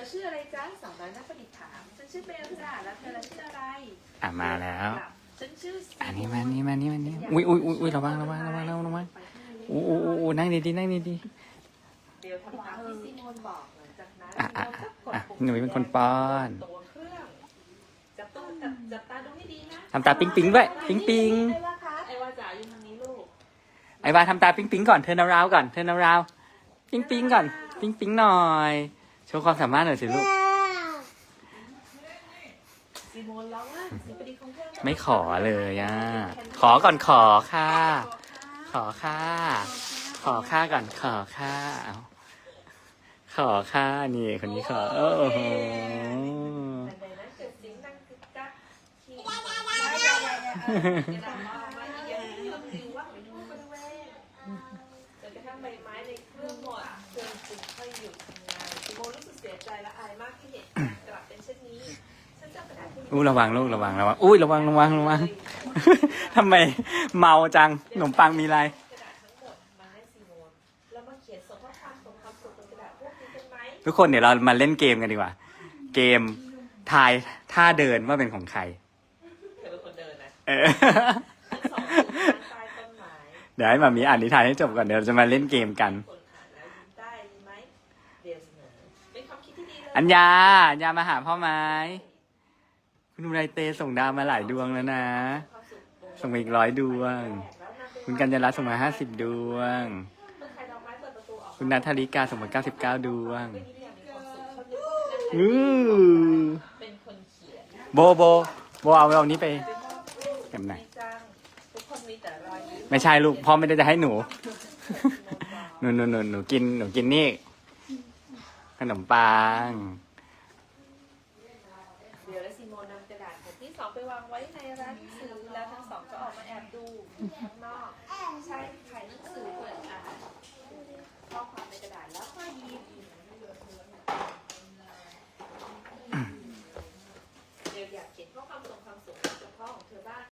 อชื่ออะไรจ๊ะสาวน้อยนักประดิษฐ์ถามฉันชื่อเบลจ้ะแล้วเธอละชื่ออะไรอะมาแล้ว ฉันชื่อซีอันนี้มานี่มานี่มานี่อุ้ยอุ้ยอุ้ยอุ้ยระวังระวังระวังระวังระวังอู้อู้อู้อู้นั่งดีๆนั่งดีเบลทำตามที่ซีโมนบอกหลังจากนั้นอะอะซีโมนก็กดอะปุ่มหนูเป็นคนป้อนตัวเครื่องจับตัวจับจับตาดูให้ดีนะทำตาปิ๊งปิ๊งด้วยปิ๊งปิ๊งไอ้ว่าคะไอ้ว่าจ๋าอยู่ทางนี้ลูกไอ้บาทำตาปิ๊งปิ๊งก่อนเทิร์นราวก่อนเทิร์นราวปิ๊งปิ๊งก่อนปิ๊งปิ๊งหน่อย โชว์ความสามารถหน่อยสิลูกซีโมนร้องว่าซีปดิษฐ์ของเธอไม่ขอเลยอะ ขอก่อนขอค่ะ ขอค่ะ ขอค่าก่อนขอค่าเอาขอค่านี่คนนี้ขอ โอ้โหทันใดนั้นเกิดเสียงดังกึกกักที่กระดาษมองมาเยอะที่ลำลือว่าไปดูบริเวณจนกระทั่งใบไม้ในเครื่องหมดเครื่องจึงค่อยหยุดทำงาน โมนรู้สึกเสียใจและอายมากที่เห็นกลับเป็นเช่นนี้ฉันจะกระดาษที่อู้ระวังลูกระวังระวังอุ้ยระวังระวังระวัง ทำไมเมาจังขนมปังมีอะไรกระดาษทั้งหมดมาให้ซีโมนแล้วมาเขียนส่งข้อความส่งความสุขบนกระดาษพวกนี้กันไหมทุกคนเดี๋ยวเรามาเล่นเกมกันดีกว่า เกมทายท่าเดินว่าเป็นของใคร เธอเป็นคนเดินนะเออ ทั้งสองอยู่ข้างใต้ต้นไม้เดี๋ยวให้มามีอ่านนิทานให้จบก่อนเดี๋ยวเราจะมาเล่นเกมกัน คนอ่านแล้วยิ้มได้ดีไหมเดียวเสนอ อัญญาอัญญามาหาพ่อไหม้คุณอุไรเตส่งดาวมาหลายดวงแล้วนะความสุขบนส่งมาอีกร้อยดวง คุณกัญญาลัตน์ส่งมาห้าสิบดวงเมื่อใครดอกไม้เปิดประตูออกคุณนัทธริกาส่งมาเก้าสิบเก้าดวงไม่ได้อย่างมีความสุขเขานึกว่าอือเป็นคนเขียนโบโบโบเอาเอานี้ไปเก็บไหนดีจังทุกคนมีแต่รอยยิ้มไม่ใช่ลูกพ่อไม่ได้จะให้หนูหนูหนูหนูหนูกินหนูกินนี่ ขนมปัง เดี๋ยวแล้วซีโมนนำกระดาษแผ่นที่สองไปวางไว้ในร้านหนังสือแล้วทั้งสองก็ออกมาแอบดูข้างนอกใช่